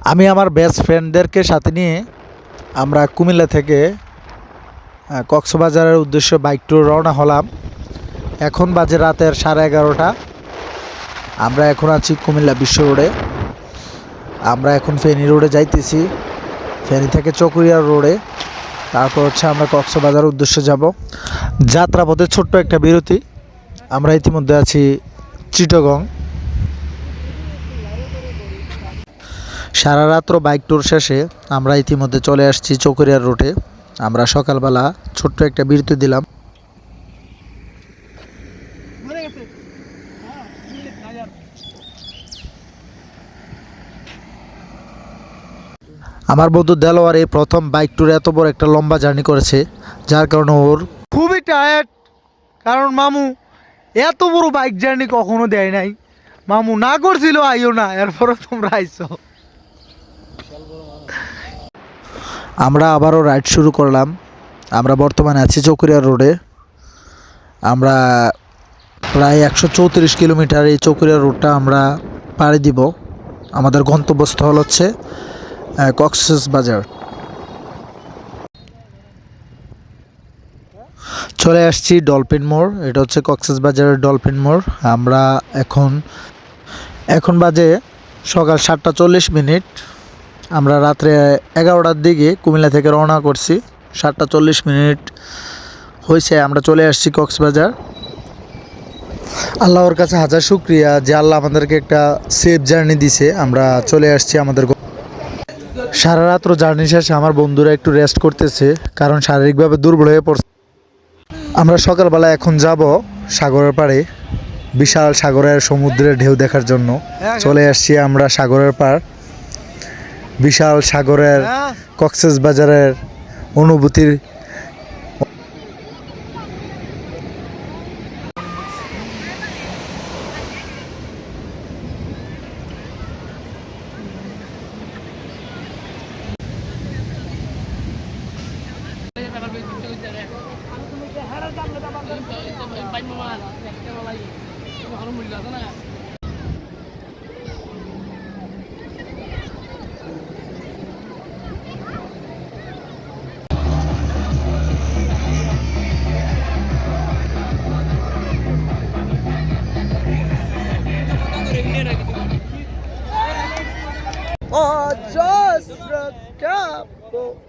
আমি আমার বেস্ট ফ্রেন্ডদেরকে সাথে নিয়ে আমরা কুমিল্লা থেকে কক্সবাজারের উদ্দেশ্যে বাইক ট্যুর রওনা হলাম। এখন বাজে রাতের সাড়ে এগারোটা। আমরা এখন আছি কুমিল্লা বিশ্ব রোডে। আমরা এখন ফেনী রোডে যাইতেছি। ফেনী থেকে চকুরিয়া রোডে। তারপর হচ্ছে আমরা কক্সবাজার উদ্দেশ্যে যাব। যাত্রাপথে ছোট্ট একটা বিরতি। আমরা ইতিমধ্যে আছি চিটগং। সারা রাত্র বাইক ট্যুর শেষে আমরা ইতিমধ্যে চলে আসছি চকরিয়ার রুটে আমরা সকালবেলা ছোট্ট একটা বিরতি দিলাম। আমার বন্ধু দেলোয়ার এই প্রথম বাইক ট্যুরে এত বড় একটা লম্বা জার্নি করেছে যার কারণে ওর খুবই টায়ার্ড কারণ মামু এত বড় বাইক জার্নি কখনো দেয় নাই। মামু না করছিল আইও না। এরপরও তোমরা আইছো। আমরা আবারও রাইড শুরু করলাম। আমরা বর্তমানে আছি চকুরিয়া রোডে আমরা প্রায় একশো চৌত্রিশ কিলোমিটার এই চকুরিয়া রোডটা আমরা পাড়ি দিব। আমাদের গন্তব্যস্থল হচ্ছে কক্সেস বাজার। চলে আসছি ডলফিন মোড়, এটা হচ্ছে কক্সেস বাজারের ডলফিন মোড়। আমরা এখন এখন বাজে সকাল সাতটা চল্লিশ মিনিট। আমরা রাত্রে এগারোটার দিকে কুমিল্লা থেকে রওনা করছি। সাতটা চল্লিশ মিনিট হয়েছে, আমরা চলে আসছি কক্সবাজার। আল্লাহর কাছে হাজার শুক্রিয়া যে আল্লাহ আমাদেরকে একটা সেফ জার্নি দিছে। আমরা চলে আসছি আমাদের সারা রাত্র জার্নি শেষে আমার বন্ধুরা একটু রেস্ট করতেছে, কারণ শারীরিকভাবে দুর্বল হয়ে পড়ছে। আমরা সকালবেলা এখন যাব সাগরের পাড়ে, বিশাল সাগরের সমুদ্রের ঢেউ দেখার জন্য। চলে আসছি আমরা সাগরের পাড়। বিশাল সাগরের কক্সেস বাজারের অনুভূতির Just a capo.